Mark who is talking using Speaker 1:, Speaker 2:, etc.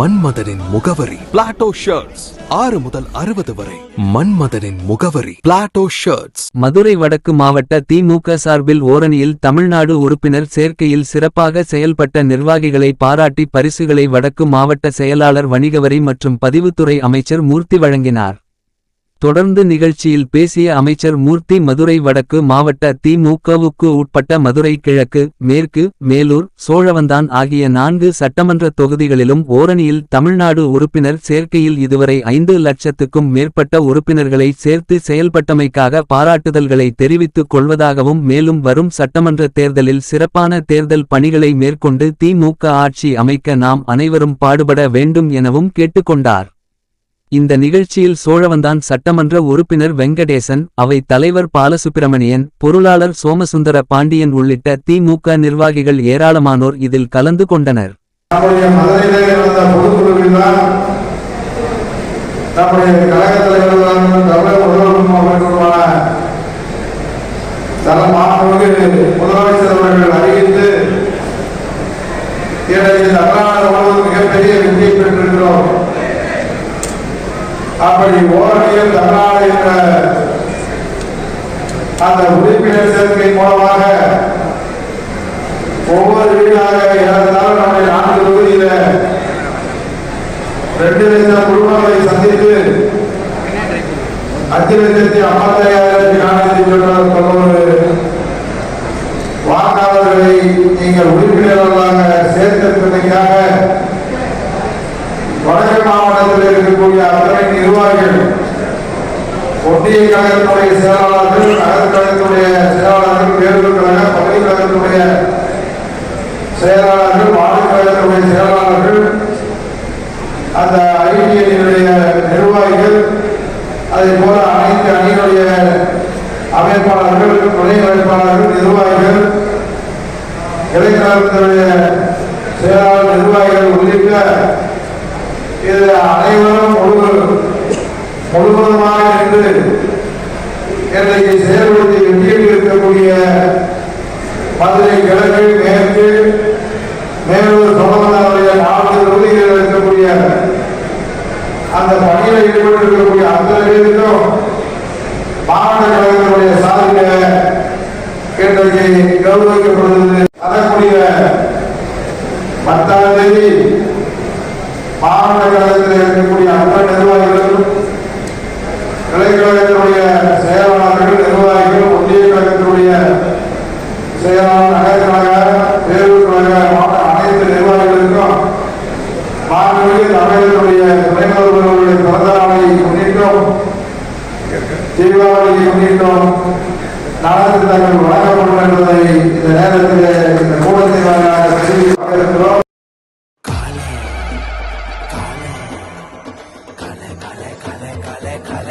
Speaker 1: மன்மதனின் முகவரி. Plato shirts ஆறு முதல் அறுபது வரை. மன்மதனின் முகவரி. பிளாட்டோ ஷர்ட்ஸ்
Speaker 2: மதுரை வடக்கு மாவட்ட திமுக சார்பில் ஓரணியில் தமிழ்நாடு உறுப்பினர் சேர்க்கையில் சிறப்பாக செயல்பட்ட நிர்வாகிகளை பாராட்டி பரிசுகளை வடக்கு மாவட்ட செயலாளர் வணிகவரி மற்றும் பதிவுத்துறை அமைச்சர் மூர்த்தி வழங்கினார். தொடர்ந்து நிகழ்ச்சியில் பேசிய அமைச்சர் மூர்த்தி மதுரை வடக்கு மாவட்ட திமுகவுக்கு உட்பட்ட மதுரை கிழக்கு மேற்கு மேலூர் சோழவந்தான் ஆகிய நான்கு சட்டமன்ற தொகுதிகளிலும் ஓரணியில் தமிழ்நாடு உறுப்பினர் சேர்க்கையில் இதுவரை ஐந்து லட்சத்துக்கும் மேற்பட்ட உறுப்பினர்களை சேர்த்து செயல்பட்டமைக்காக பாராட்டுதல்களை தெரிவித்துக் கொள்வதாகவும் மேலும் வரும் சட்டமன்ற தேர்தலில் சிறப்பான தேர்தல் பணிகளை மேற்கொண்டு திமுக ஆட்சி அமைக்க நாம் அனைவரும் பாடுபட வேண்டும் எனவும் கேட்டுக்கொண்டார். இந்த நிகழ்ச்சியில் சோழவந்தான் சட்டமன்ற உறுப்பினர் வெங்கடேசன் அவை தலைவர் பாலசுப்பிரமணியன் பொருளாளர் சோமசுந்தர பாண்டியன் உள்ளிட்ட திமுக நிர்வாகிகள் ஏராளமானோர் இதில் கலந்து கொண்டனர்.
Speaker 3: நம்முடைய கழக தமிழக முதல்வரும் அவர்களுமான முதலமைச்சர் அவர்கள் அறிவித்து தமிழ்நாடு முழுவதும் மிகப்பெரிய வெற்றி அப்படி ஓரணியில் தமிழ்நாடு என்ற அந்த உறுப்பினர் சேர்க்கை மூலமாக ஒவ்வொரு வீடாக இறந்தாலும் நம்முடைய நான்கு தொகுதியில ரெண்டு லட்சம் குடும்பங்களை சந்தித்து அஞ்சு லட்சத்தி ஐம்பத்தாயிரத்தி இருக்கக்கூடிய அத்தனை நிர்வாகிகள் ஒன்றிய கழகத்துடைய செயலாளர்கள் நகர கழகத்துடைய செயலாளர்கள் பேருந்து கழக பகுதி கழகத்துடைய செயலாளர்கள் மாநில கழகத்துடைய செயலாளர்கள் அந்த ஐடிஐனுடைய நிர்வாகிகள் அதே போல அனைத்து அணியினுடைய அமைப்பாளர்கள் துணை அமைப்பாளர்கள் நிர்வாகிகள் இளைஞர்களுடைய செயலாளர் நிர்வாகிகள் உள்ளிட்ட இது அனைவரும் முழுவதுமாக நின்று இன்றைக்கு செயல்படுத்தி வெற்றியில் இருக்கக்கூடிய மதுரை கிழக்கு மேற்கு மேலூர் சோழவந்தாருடைய நான்கு தொகுதிகளில் இருக்கக்கூடிய அந்த பணியில் ஈடுபட்டு இருக்கக்கூடிய அத்தனை பேருக்கும் மாவட்ட கழகத்தினுடைய சாதனை இன்றைக்கு கௌரவிக்கப்படுகிறது. அதற்குரிய பத்தாம் தேதி மாவட்ட கழகத்தில் இருக்கக்கூடிய அத்தனை நிர்வாகிகளும் கழகத்தினுடைய செயலாளர்கள் நிர்வாகிகள் ஒன்றிய கழகத்தினுடைய செயலாளர் நகர கழக பேரூர் கழக மாவட்ட அனைத்து நிர்வாகிகளுக்கும் மாணவர்கள் தமிழகத்தினுடைய துணை முதல்வர்களுடைய பிறந்த நாளை முன்னிட்டும் தீபாவளியை முன்னிட்டும் நலத்திட்டங்கள் வழங்கப்படும் என்பதை இந்த நேரத்தில் இந்த கூட